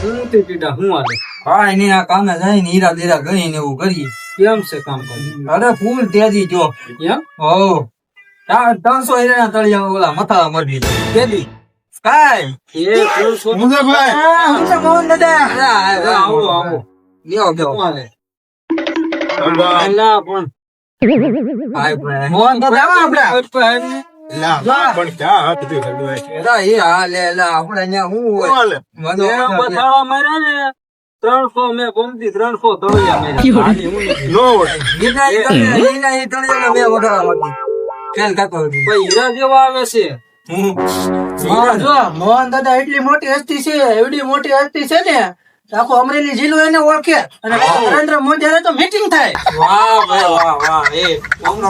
તે પીડા હું આલે હા એને આ કામે જાય ને હીરા દેરા ગઈ ને એવું કરીએ કેમ છે કામ કરવું અરે ફૂલ તેજી જો એમ હો ત્રણસો હીરા તળિયા ઓલા મથા મરી તેજી કાય એ ત્રણસો મુંજાભાઈ હા, હું છે મોહન દાદા આવો આવો લ્યો લ્યો પણ મોહન દાદા આવો ત્રણસો મેં ગમતી ત્રણસો તળિયા જેવા આવે છે. મોહન દાદા એટલી મોટી હસ્તી છે એવડી મોટી હસ્તી છે ને આખું અમરેલી જિલ્લો એને ઓળખે. અને નરેન્દ્ર મોદી તો મીટિંગ થાય. વાહ વાહ વાહ એ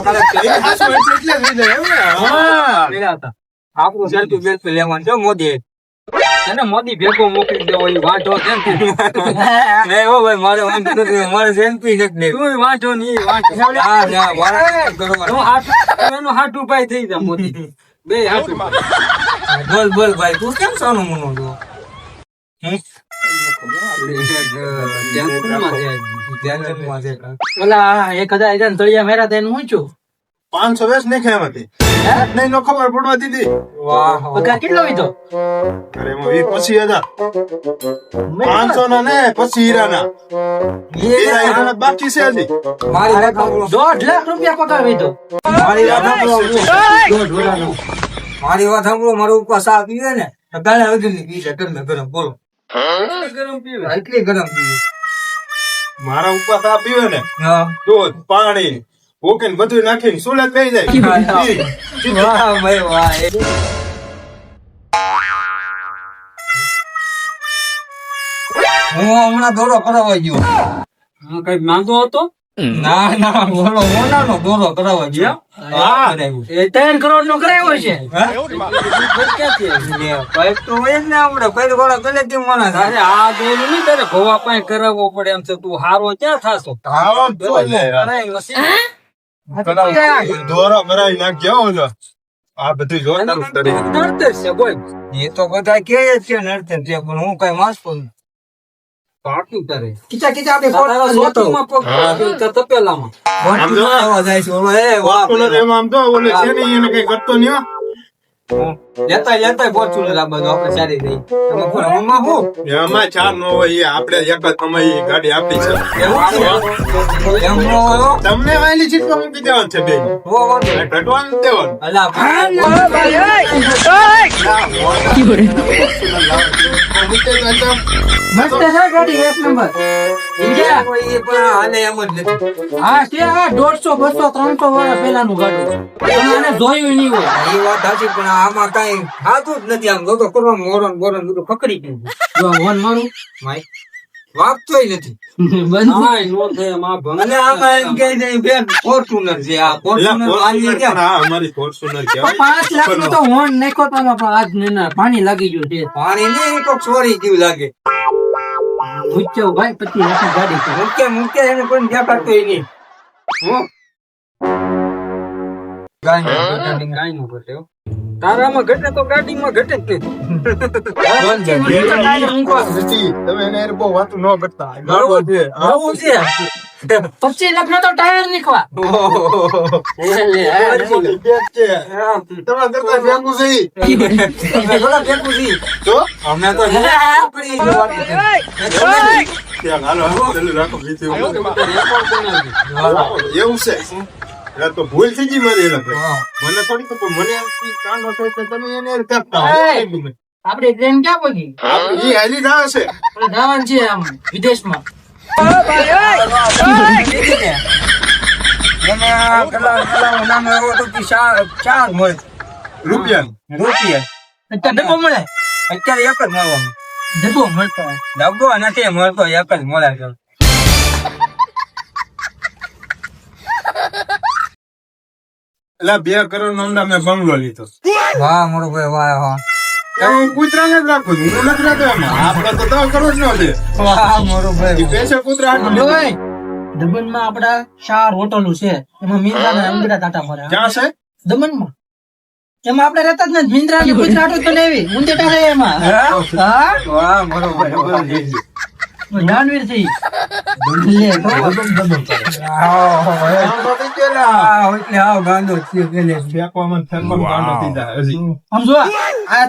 કાલે એટલે એમ ને? હા. આપણું સેલ્ફી બેલ્ફી લેવાનું છે મોદી એને મોદી ભેગો મોકલી દેવો એ છે ને ઓ ભાઈ મારે વાંધો નથી મારે સેલ્ફી નથી લેવી. તું વાંધો નહીં વાંચો હા ના હું હાથ એનો હાથ ઉપાય થઈ જા મોદી. બે હાથ. બોલ બોલ ભાઈ તું કેમ સોનું મોનું છો? ઓલા એક હજાર હજાર નો ના પછી હીરાના હીરા હીરાના બાકી છે મારી મારી વાત સાંભળો. મારી વાત સાંભળો મારો ઉપવાસ આ પીવે ને ગાળા બોલો ગરમ પીવે? એટલી ગરમ પીવે. મારા ઉપર આ પીવે ને? દૂધ પાણી ભૂકીને બધું નાખીને સુલત થઈ જાય. વાહ ભાઈ વાહ. હું હમણાં દોરો કરાવવા ગયો. હું કંઈક માંગો હતો? ના ના બોલો મોનાનો દોરો કરાવવા ગયો હા. એ ત્રણ કરોડ નો કરાયો છે પાઇપ તો હોય જ ને મોના આ નહીં તારે ભોવા પાઈ કરાવવો પડે એમ છે. તું હારો ક્યાં થાશો. દોરો કરાવી નાખજો ઓલો. આ બધું જોતા ઉતરી. છે બોલ એ તો બધા કે છે નડતે ને પણ હું કઈ માસતો નહીં કરે કીચા કીચા તે આમ જો. જાય છે ઓલો એ વાહ ઓલો એમ આમ તો ઓલે છે ને એને કઈ કરતો નહીં હો. લેતા લેતા ફોર્ચ્યુનર આ બધું આપણે સારી રહી તમે કોણ હું એમાં ચાર નો હોય એ આપણે એક જ ગાડી આપી છે એમ નો હોય તમને મૂકી દેવાનું છે બે હો વાંધો ઘટવાનું દેવાનું અલા ભાઈ મૂકે તો એકદમ મસ્ત છે ગાડી એક નંબર. હા છે આ દોઢસો બસો ત્રણસો વાળા પેલાનું ગાડું તમે આને જોયું નહીં હોય. એ વાત સાચી પણ આમાં કઈ થાતું જ નથી. આમ તો કરવા મોરન બોરન બધું પકડી ગયું. જો મારું. માઈ વાગતોય નથી. નો પણ આ અમારી Fortuner કહેવાય. પાંચ લાખ નો તો હોર્ન નાખ્યો તો આમાં પણ આજ ને ના પાણી લાગી ગયું છે. પાણી નહીં તો ચોરી જેવું લાગે. પૂછ્યો ભાઈ પછી ની ગાડી છે. મૂકે મૂકે એને કોઈ દેખાડતો નહીં. ગાયનું ગાય હો. તારામાં ઘટે તો ગાડીમાં ઘટે જ નહીં નથી. તમે એને બહુ વાતું ન કરતા. આવું છે પચીસ લાખ નો તો ટાયર નીકળવા છે. તમારા કરતા ભેગું. અમે તો. એવું છે એટલે તો ભૂલ થઈ ગઈ મારી મને થોડી મને તો તમે એને એ. ટ્રેન ક્યાં હાલી ના હશે જવાનું છે આમ વિદેશમાં. અત્યારે એક જ મળવાનું. ડબ્બો મળતો ડબ્બો નથી મળતો એક જ મળે એટલે બે કરોડ નો મેં બંગલો લીધો. વાહ મારો ભાઈ વાહ વાહ. કુતરા હું કૂતરાને જ રાખું છું. હું નથી રાખતો એમાં. તો દસ કરોડ નો છે. વાહ મારો ભાઈ પૈસે કૂતરા હાટું જો લીધું. આપડા ચાર હોટલો છે એમાં મિન્દ્રા ને અંગડા તાટા મળે ક્યાં છે? દમણમાં. એમાં આપણે રહેતા જ નથી મિન્દ્રા ને ગુજરાત તો લેવી ઊંધેટા રહે એમાં. હા? વાહ બરોબર દાનવીર છે થી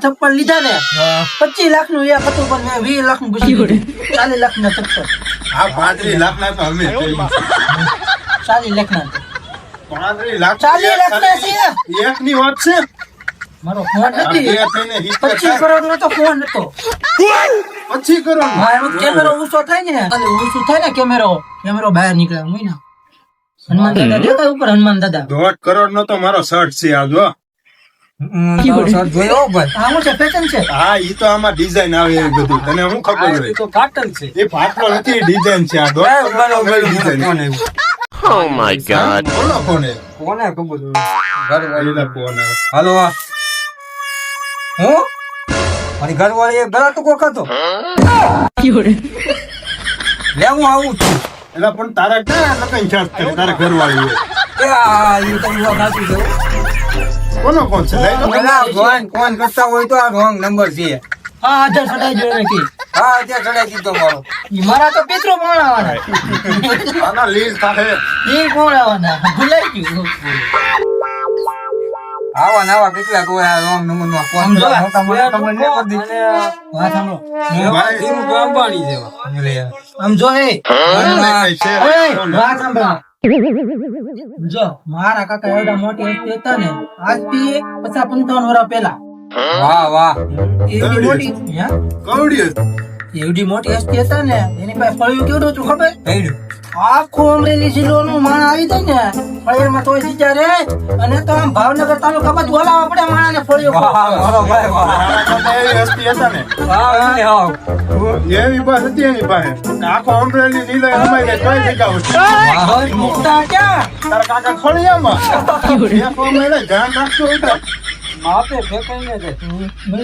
ચપ્પલ લીધા ને પચીસ લાખનું એક હતું પણ વીસ લાખનું પૂછી ચાલીસ લાખ ના ચપ્પલ. હા પાંત્રીસ તો અમે ચાલીસ લાખ ના પાંત્રીસ લાખ ચાલીસ લાખ ના છે. એકની વાત છે. મારો ફોન નથી. પચીસ કરોડ નો તો ફોન હતો. પછી કરો. હા એમ કેમેરો ઊંચો થાય ને. અને ઊંચો થાય ને કેમેરો કેમેરો બહાર નીકળે હું ના. હનુમાન દાદા દેખાય ઉપર હનુમાન દાદા. દોઢ કરોડ નો તો મારો શર્ટ છે આ જો સર જોયો ભાઈ. આ શું છે ફેશન છે? હા ઈ તો આમાં ડિઝાઇન આવે એ તને શું ખબર આ હોય? તો કાટન છે. એ નથી ડિઝાઇન છે આ દોઢ કરોડ નો ડિઝાઇન Oh હાલો હું? મારી ઘરવાળી ગળા ટૂંકો ખાતો લે હું આવું છું. એટલે પણ તારા ક્યાં કરે તારા ઘરવાળી કોનો કોણ છે? ફોન કરતા હોય તો આ રોંગ નંબર છે. હા આધાર સડાઈ જોડે કે. હા અત્યારે ચડાઈ દીધો મારો. મારા તો પિતરો કોણ આવવાના આના લીલ થાય એ કોણ આવવાના ભૂલાઈ ગયું. આવા નવા કેટલાક હોય આ રોંગ નંબરમાં કોણ મોટા તમને નહીં કરી દીધી. વાત સાંભળો ભાઈ ધીમું તો અંબાણી જેવા આમ જો હે? કઈ વાત સાંભળો. જો મારા કાકા એવડા મોટી હસ્તી હતા ને આજથી પચાસ પંચાવન વર્ષ પહેલા. વાહ વાહ. એવડી મોટી કવડી હતી. એવડી મોટી હસ્તી હતા ને એની પાસે ફળિયું કેવડું હતું ખબર? થયું આખું અમરેલી જિલ્લો નું માણ આવી જાય ને ફળિયામાં તોય જીજા રે. અને તો આમ ભાવનગર તાલુકા માં બોલાવા પડે માણા ને? ફળિયું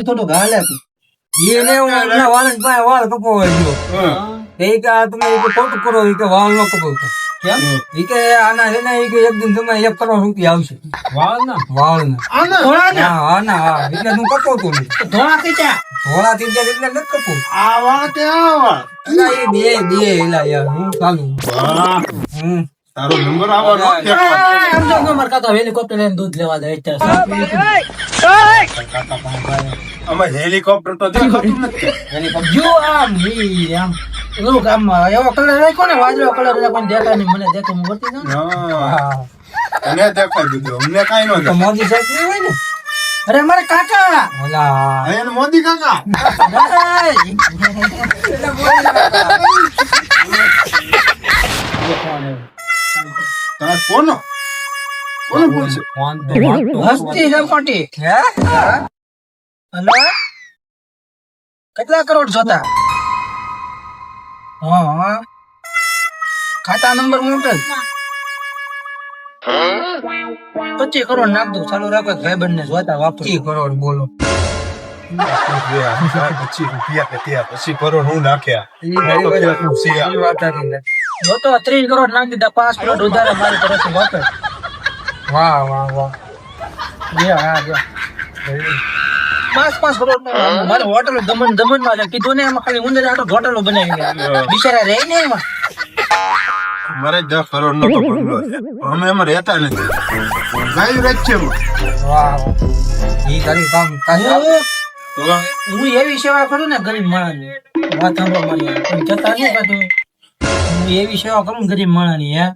થોડું ગાલે હતું એને વાળ ભાઈ વાળ કપાવવા ગયો. એ કે આ તમે એ કે ખોટું કરો એ કે વાળ નો કપાવતો કેમ? એ કે આના છે ને એ કે એક દિન તમે એક કરોડ રૂપિયા આવશે. વાળ ના વાળ ના આના? ધોળા ને હા હા ના હા. એટલે હું કપાવતો નહીં. ધોળા કઈ ક્યાં ધોળા થઈ ગયા એટલે નથી કપાવતો આ વાત એ આ વાત. એલા એ બે બે એલા યાર હું ચાલુ હમ. તારો નંબર આવવાનો આ, જો નંબર કાકા હેલિકોપ્ટર લઈને દૂધ લેવા જાય અત્યારે આમાં હેલિકોપ્ટર તો દેખાતું નથી. જો આમ ઈ આમ ઓલું કામ એવો કલર રાખ્યો ને વાદળો કલર કોઈ દેખાય નહીં. મને દેખો હું વર્તી જાઉં ને. દેખાય દીધું. અમને કઈ ન તો મોદી સાહેબ નહીં હોય ને? અરે મારે કાકા. ઓલા. એને મોદી કાકા. તાર કોનો? કોનો ફોન છે ફોન તો હસ્તી હસ્તી રમકોટી હે. હલો? કેટલા કરોડ જોતા? હા. ખાતા નંબર મોકલ. પચીસ કરોડ નાખ દઉં ચાલુ રાખો ભાઈ બંને જોતા વાપરી. પચીસ કરોડ બોલો. પચીસ રૂપિયા કે ત્યાં પછી કરોડ હું નાખ્યા. જો. જોતો ત્રીસ કરોડ નાખી દીધા પાંચ કરોડ વધારે મારી તરફથી વાપર. વાહ વાહ વાહ. જે હા જે પાંચ પાંચ કરોડ મારે હોટલ દમણ દમણમાં. કીધું ને એમાં ખાલી ઉંદર આટો હોટલો બનાવી બિચારા રહે ને એમાં. મારે દસ કરોડ નો તો બંગલો છે. અમે એમાં રહેતા નથી. ગાયું રાખીએ વાહ. તારી કામ હું? એવી સેવા કરું ને ગરીબ માણસની. વાત સાંભળવા મારી તમે જતા નહીં કાં હું એવી સેવા કરું ગરીબ માણસની હે.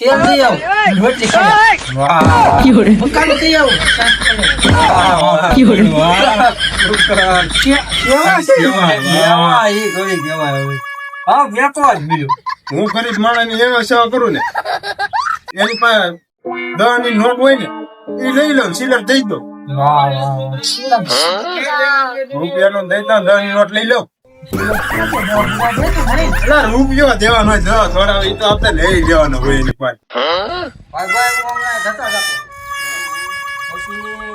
તેલ દઈ આવું? રોટલી ખાઈ વાહ. મકાન આવું. હા ગરીબ માણસની એવા સેવા કરું ને એની પાસે ની નોટ હોય ને એ લઈ લઉં સિલર દઈ દો વાહ વાહ વાહ. રૂપિયા નો દઈ દઉં ની નોટ લઈ લઉં. રૂપિયો દેવાનો દસ થોડા હોય તો આપણે લઈ લેવાનો હોય એની પાસે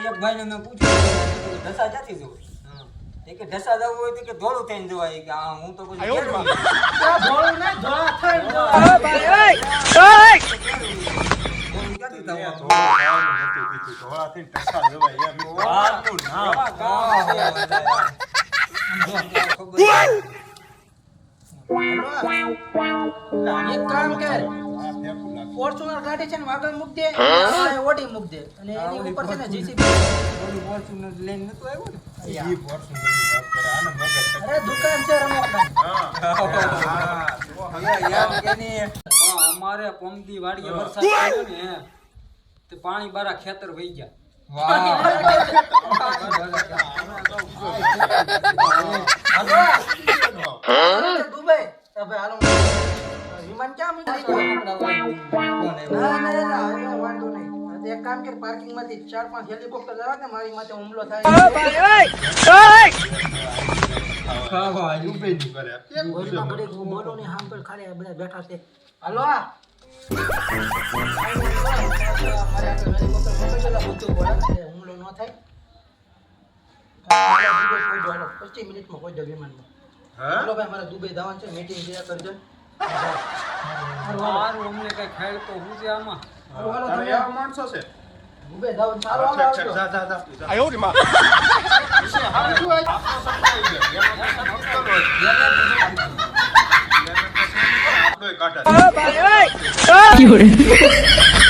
એક ભાઈને મેં પૂછ્યું ધસા ક્યાંથી જવું? એ કે ધસા જવું હોય તો કે ધોળું થઈને જવાય કે આ હું તો પછી. ધોળું ના, ધોળા થઈને જવા. ધોળું. ધોળાથી ઢસા જવાય એમ. ફોર્ચ્યુનર ગાડી છે ને આગળ મૂક દે ઓડી મૂક દે. અને એની ઉપર છે ને જીસીબી ફોર્ચ્યુનર લઈને નતો આવ્યો ને? ઈ ફોર્ચ્યુનરની વાત કરે. આને મગજ અરે દુકાન છે રમકડા હા. હવે યાર અમારે પમદી વાડીએ વરસાદ પડ્યો ને તે પાણી બારા ખેતર વહી ગયા. દુબઈ હવે હાલો વિમાન ક્યાં મૂકી ના ના ના હવે વાંધો નહીં એક કામ કર પાર્કિંગમાંથી ચાર પાંચ હેલિકોપ્ટર આવે ને મારી માથે હુમલો થાય કરે. કેમ બોલું ને હામ પર ખાલી બધા બેઠા છે હાલો હુમલો ન થાય હાલો, હાલો. 25 મિનિટમાં પહોંચો વિમાનમાં હા? ભાઈ મારે દુબઈ જવાનું છે મીટિંગ છે કરજો મારું અમને કઈ ખાય તો હું છે આમાં હાલો હાલો તમે એવા માણસો છે દુબઈ જવાનું છે. હાલો હાલો ઠેક, ઠેક, આવજો. જા, જા, જા. શું હોય? આપણો સંભાળી દે. એમાં કાઢા.